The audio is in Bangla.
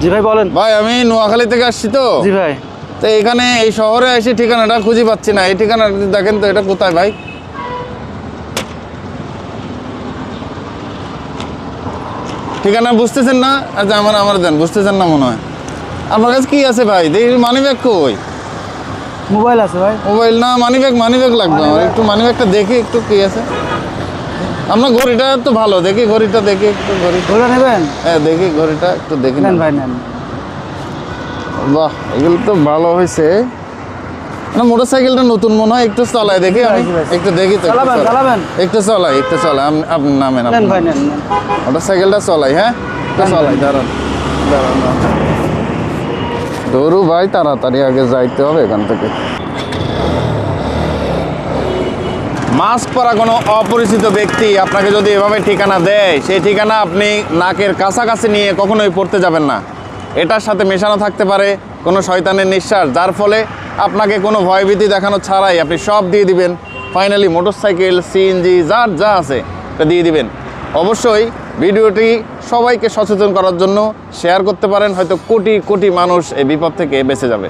জি ভাই বলেন। ভাই আমি নোয়াখালী থেকে আসছি তো। জি ভাই। তো এখানে এই শহরে এসে ঠিকানাটা খুঁজে পাচ্ছি না। এই ঠিকানাটা দেখেন তো এটা কোথায় ভাই? ঠিকানা বুঝতেছেন না? আচ্ছা আমার আমার দেন বুঝতেছেন না মনে হয়। আপনার কাছে কি আছে ভাই? দেখি মানি ব্যাগ কই? মোবাইল আছে ভাই। মোবাইল না মানি ব্যাগ মানি ব্যাগ লাগবে আমার। একটু মানি ব্যাগটা দেখি একটু কি আছে। আপনার ঘড়িটা তো ভালো দেখি ঘড়িটা দেখি একটু ঘড়ি। নেবেন? হ্যাঁ দেখি ঘড়িটা একটু দেখি নেন ভাই নেন। বাহ এগুলো তো ভালো হয়েছে। না নতুন মনে হয় একটু চালাই দেখি আমি। একটু দেখি তো একটু চালাই। একটু চলাই আপনি- নামেন চলাই হ্যাঁ? চলাই দাঁড়ান দাঁড়ান দাঁড়ান। ধরু ভাই তাড়াতাড়ি আগে যাইতে হবে এখান থেকে। মাস্ক পরা কোনো অপরিচিত ব্যক্তি আপনাকে যদি এভাবে ঠিকানা দেয়, সেই ঠিকানা আপনি নাকের কাছাকাছি নিয়ে কখনোই পড়তে যাবেন না। এটার সাথে মেশানো থাকতে পারে কোনো শয়তানের নিঃশ্বাস, যার ফলে আপনাকে কোনো ভয়ভীতি দেখানো ছাড়াই আপনি সব দিয়ে দিবেন। ফাইনালি মোটরসাইকেল সিএনজি যার যা আছে, এটা দিয়ে দিবেন। অবশ্যই ভিডিওটি সবাইকে সচেতন করার জন্য শেয়ার করতে পারেন, হয়তো কোটি কোটি মানুষ এই বিপদ থেকে বেঁচে যাবে।